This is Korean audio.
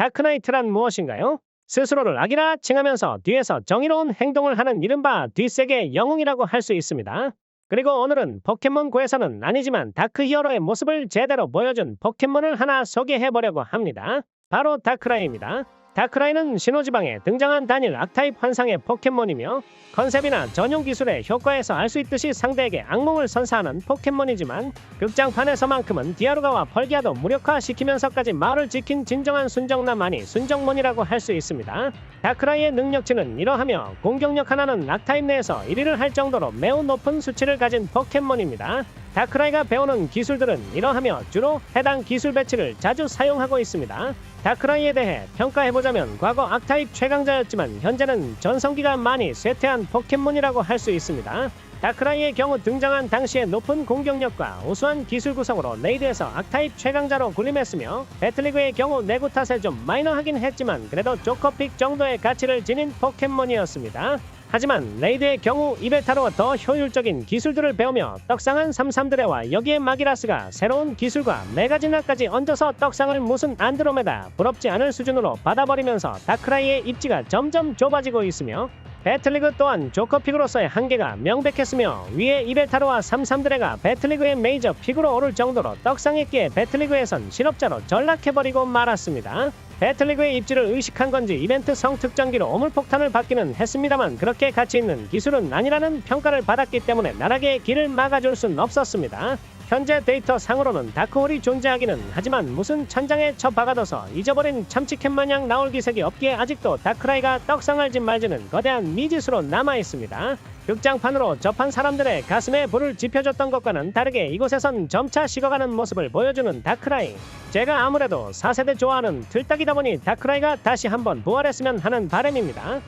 다크나이트란 무엇인가요? 스스로를 악이라 칭하면서 뒤에서 정의로운 행동을 하는 이른바 뒷세계 영웅이라고 할 수 있습니다. 그리고 오늘은 포켓몬고에서는 아니지만 다크 히어로의 모습을 제대로 보여준 포켓몬을 하나 소개해보려고 합니다. 바로 다크라이입니다. 다크라이는 신호지방에 등장한 단일 악타입 환상의 포켓몬이며 컨셉이나 전용 기술의 효과에서 알 수 있듯이 상대에게 악몽을 선사하는 포켓몬이지만 극장판에서만큼은 디아루가와 펄기아도 무력화시키면서까지 말을 지킨 진정한 순정남 아니 순정몬이라고 할 수 있습니다. 다크라이의 능력치는 이러하며 공격력 하나는 악타입 내에서 1위를 할 정도로 매우 높은 수치를 가진 포켓몬입니다. 다크라이가 배우는 기술들은 이러하며 주로 해당 기술 배치를 자주 사용하고 있습니다. 다크라이에 대해 평가해보자면 과거 악타입 최강자였지만 현재는 전성기가 많이 쇠퇴한 포켓몬이라고 할 수 있습니다. 다크라이의 경우 등장한 당시의 높은 공격력과 우수한 기술 구성으로 레이드에서 악타입 최강자로 군림했으며 배틀리그의 경우 내구 탓에 좀 마이너하긴 했지만 그래도 조커픽 정도의 가치를 지닌 포켓몬이었습니다. 하지만 레이드의 경우 이베타로 더 효율적인 기술들을 배우며 떡상한 삼삼드레와 여기에 마기라스가 새로운 기술과 메가지나까지 얹어서 떡상을 무슨 안드로메다 부럽지 않을 수준으로 받아버리면서 다크라이의 입지가 점점 좁아지고 있으며 배틀리그 또한 조커픽으로서의 한계가 명백했으며 위에 이베타로와 삼삼드레가 배틀리그의 메이저 픽으로 오를 정도로 떡상했기에 배틀리그에선 실업자로 전락해버리고 말았습니다. 배틀리그의 입지를 의식한 건지 이벤트 성특전기로 오물폭탄을 받기는 했습니다만 그렇게 가치 있는 기술은 아니라는 평가를 받았기 때문에 나락의 길을 막아줄 순 없었습니다. 현재 데이터 상으로는 다크홀이 존재하기는 하지만 무슨 천장에 쳐박아둬서 잊어버린 참치캔 마냥 나올 기색이 없기에 아직도 다크라이가 떡상할지 말지는 거대한 미지수로 남아있습니다. 극장판으로 접한 사람들의 가슴에 불을 지펴줬던 것과는 다르게 이곳에선 점차 식어가는 모습을 보여주는 다크라이. 제가 아무래도 4세대 좋아하는 틀딱이다 보니 다크라이가 다시 한번 부활했으면 하는 바람입니다.